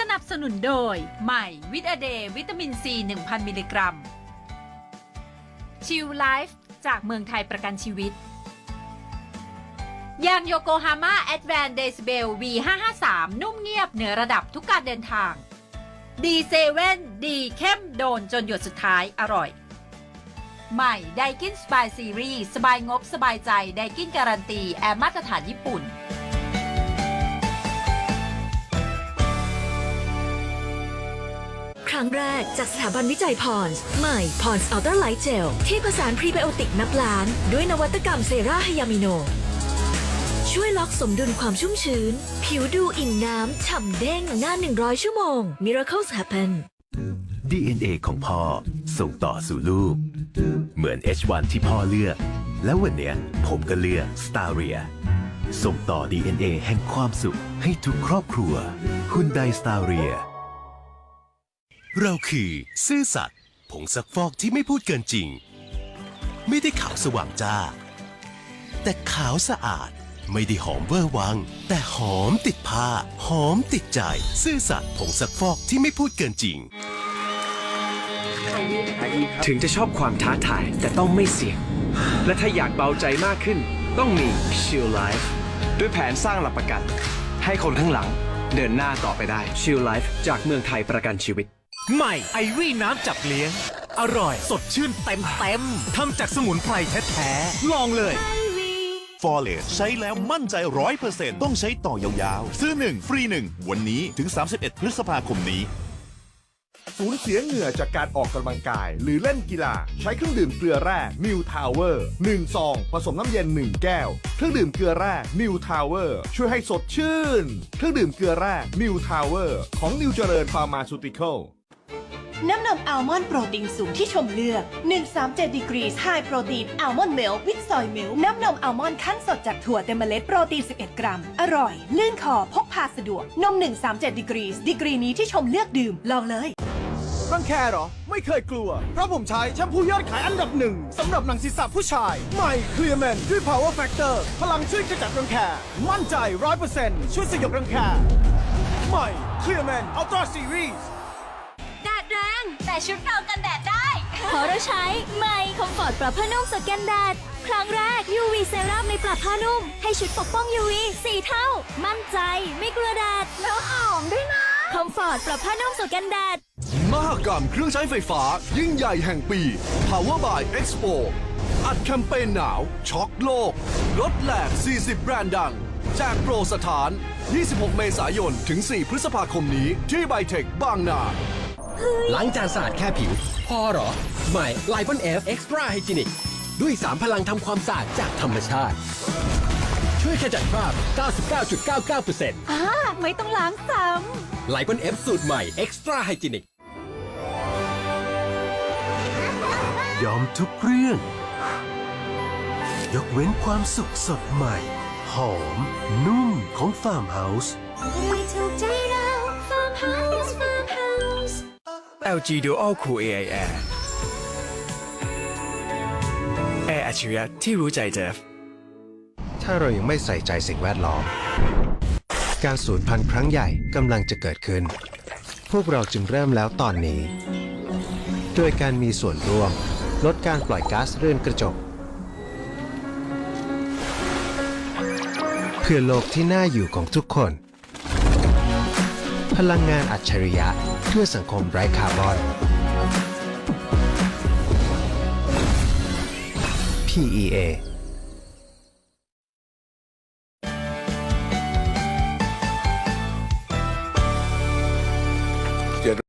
สนับสนุนโดย ใหม่วิตาเดย์วิตามินซี 1,000 มิลลิกรัม ชิลไลฟ์จากเมืองไทยประกันชีวิต ยางโยโกฮาม่าแอดแวนเดซเบล V553 นุ่มเงียบเหนือระดับทุกการเดินทาง ดีเซเว่นดีเข้มโดนจนหยดสุดท้ายอร่อย ใหม่ไดกินสบายซีรีส์สบายงบสบายใจไดกินการันตี แอร์มาตรฐานญี่ปุ่น ครั้งแรกจากสถาบันวิจัยพรส์ใหม่พรส์อัลตร้าไลท์เจลที่ผสานพรีไบโอติกนับล้าน ด้วยนวัตกรรมเซราไฮยามิโน ช่วยล็อกสมดุลความชุ่มชื้น ผิวดูอิ่มน้ำ ฉ่ำเด้งนาน100 ชั่วโมง Miracles happen DNA ของพ่อ ส่งต่อสู่ลูก เหมือน H1 ที่พ่อเลือก แล้ววันเนี้ยผมก็เลือก s t a r i a ส่งต่อ DNA แห่งความสุขให้ทุกครอบครัวคุณไดสตา เราคือซื่อสัตย์ผงซักฟอกที่ไม่พูดเกินจริง ไม่ได้ขาวสว่างจ้า แต่ขาวสะอาดไม่ได้หอมเวอร์วัง แต่หอมติดผ้า หอมติดใจ ซื่อสัตย์ผงซักฟอกที่ไม่พูดเกินจริง ถึงจะชอบความท้าทายแต่ต้องไม่เสี่ยง และถ้าอยากเบาใจมากขึ้น ต้องมี Shield Life ด้วยแผนสร้างหลักประกัน ให้คนข้างหลัง เดินหน้าต่อไปได้ Shield Life จากเมืองไทยประกันชีวิต ใหม่ไอวี่น้ำจับเลี้ยง อร่อยสดชื่นเต็มเต็มทำจากสมุนไพรแท้ๆ ลองเลย ฟอร์เรสใช้แล้วมั่นใจร้อยเปอร์เซ็นต์ต้องใช้ต่อยาวๆ ซื้อ 1 ฟรี 1 วันนี้ถึง 31 พฤษภาคมนี้ สูญเสียเหงื่อจากการออกกำลังกาย หรือเล่นกีฬา ใช้เครื่องดื่มเกลือแร่นิวทาวเวอร์1ซอง ผสมน้ำเย็น 1 แก้ว เครื่องดื่มเกลือแร่นิวทาวเวอร์ช่วยให้สดชื่น เครื่องดื่มเกลือแร่นิวทาวเวอร์ของนิวเจริญฟาร์มาซูติคอล น้ำนมอัลมอนด์โปรตีนสูงที่ชมเลือก 137 degrees high protein almond milk with soy milk น้ำนมอัลมอนด์ขั้นสดจากถั่วเต็มเมล็ดโปรตีน 11 กรัม อร่อย ลื่นคอพกพาสะดวก นม 137 degrees ดีกรีนี้ที่ชมเลือกดื่ม ลองเลยรังแคหรอ ไม่เคยกลัว เพราะผมใช้แชมพูยอดขายอันดับหนึ่งสำหรับหนังศีรษะผู้ชาย ใหม่เคลียร์แมนด้วย power factor พลังช่วยขจัดรังแค มั่นใจ 100%ช่วยสยบรังแค ใหม่เคลียร์แมนอัลตร้าซีรีส์ แรงแต่ชุดเรากันแดดได้เพราะเราใช้ใหม่คอมฟอร์ตปรับผ้านุ่มสแกนแดด ครั้งแรก UV เซรั่มในปรับผ้านุ่ม ให้ชุดปกป้อง UV 4เท่า มั่นใจไม่กลัวแดดแล้วหอมด้วยนะคอมฟอร์ตปรับผ้านุ่มสแกนแดด มหกรรมเครื่องใช้ไฟฟ้า ยิ่งใหญ่แห่งปี Power by Expo อัดแคมเปญหนาว ช็อกโลกลดแหลก 40 แบรนด์ดังแจกโปรสถาน 26 เมษายน ถึง 4 พฤษภาคมนี้ที่ไบเทคบางนา ล้างจานสะอาดแค่ผิว พอเหรอ ใหม่ l i ป o n F Extra Hygienic ด้วย 3 พลังทำความสะอาดจากธรรมชาติ ช่วยขจัดคราบ 99.99%อ่าไม่ต้องล้างซ้ l i ป o n F สูตรใหม่ Extra Hygienic ยอมทุกเรื่อง ยกเว้นความสุขสดใหม่ หอม นุ่มของฟาร์มเฮาส์ LG Dual Cool AI Air แอร์อัจฉริยะที่รู้ใจเจฟ ถ้าเรายังไม่ใส่ใจสิ่งแวดล้อม การสูญพันธุ์ครั้งใหญ่กำลังจะเกิดขึ้น พวกเราจึงเริ่มแล้วตอนนี้ โดยการมีส่วนร่วม ลดการปล่อยก๊าซเรือนกระจก เพื่อโลกที่น่าอยู่ของทุกคน พลังงานอัจฉริยะ เพื่อสังคมไร้คาร์บอน PEA